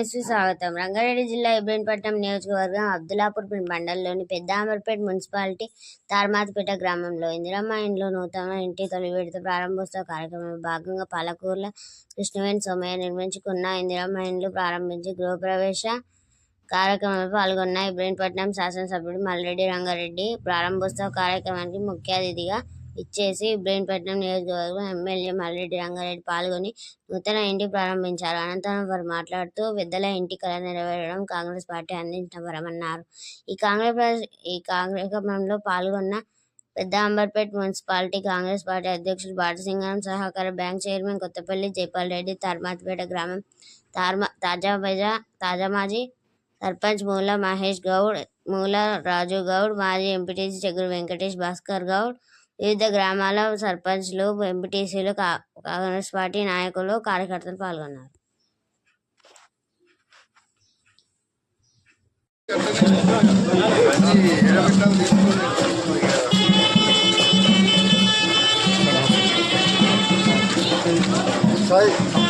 News స్వాగతం. రంగారెడ్డి జిల్లా ఇబ్రహీంపట్నం నియోజకవర్గం అబ్దులాపూర్ మండలంలోని పెద్ద అమర్పేట మున్సిపాలిటీ తార్మాతపేట గ్రామంలో ఇందిరమ్మ ఇంట్లో నూతన ఇంటి తొలి విడత ప్రారంభోత్సవ కార్యక్రమంలో భాగంగా పాలకూర్ల కృష్ణవేణి సోమయ్య నిర్మించుకున్న ఇందిరమ్మ ఇండ్లు ప్రారంభించి గృహప్రవేశ కార్యక్రమంలో పాల్గొన్న ఇబ్రహీంపట్నం శాసనసభ్యుడు మల్రెడ్డి రంగారెడ్డి. ప్రారంభోత్సవ కార్యక్రమానికి ముఖ్య అతిథిగా ఇచ్చేసి ఇబ్రహీంపట్నం నియోజకవర్గం ఎమ్మెల్యే మల్రెడ్డి రంగారెడ్డి పాల్గొని నూతన ఇంటి ప్రారంభించారు. అనంతరం వారు మాట్లాడుతూ పెద్దల ఇంటి కళ నెరవేరడం కాంగ్రెస్ పార్టీ అందించిన వరమన్నారు ఈ కాంగ్రెస్ ఈ కార్యక్రమంలో పాల్గొన్న పెద్ద అంబర్పేట్ మున్సిపాలిటీ కాంగ్రెస్ పార్టీ అధ్యక్షుడు భారతసింగం సహకార బ్యాంక్ చైర్మన్ కొత్తపల్లి జైపాల్ రెడ్డి తర్మాతిపేట గ్రామం తార్మా తాజా బజా తాజా మాజీ సర్పంచ్ మూల మహేష్ గౌడ్ మూల రాజు గౌడ్ మాజీ ఎంపీటీసీ చెగురు వెంకటేష్ భాస్కర్ గౌడ్ వివిధ గ్రామాల సర్పంచ్లు ఎంపీటీసీలు కాంగ్రెస్ పార్టీ నాయకులు కార్యకర్తలు పాల్గొన్నారు. అది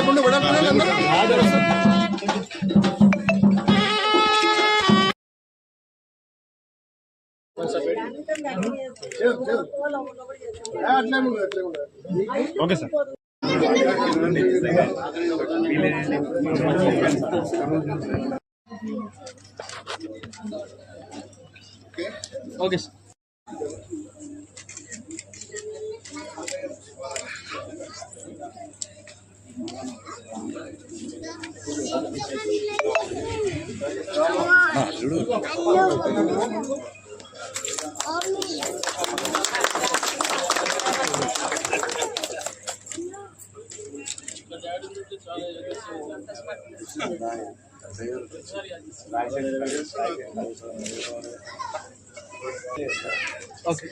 వెనకాల okay sir. Okay sir. Okay.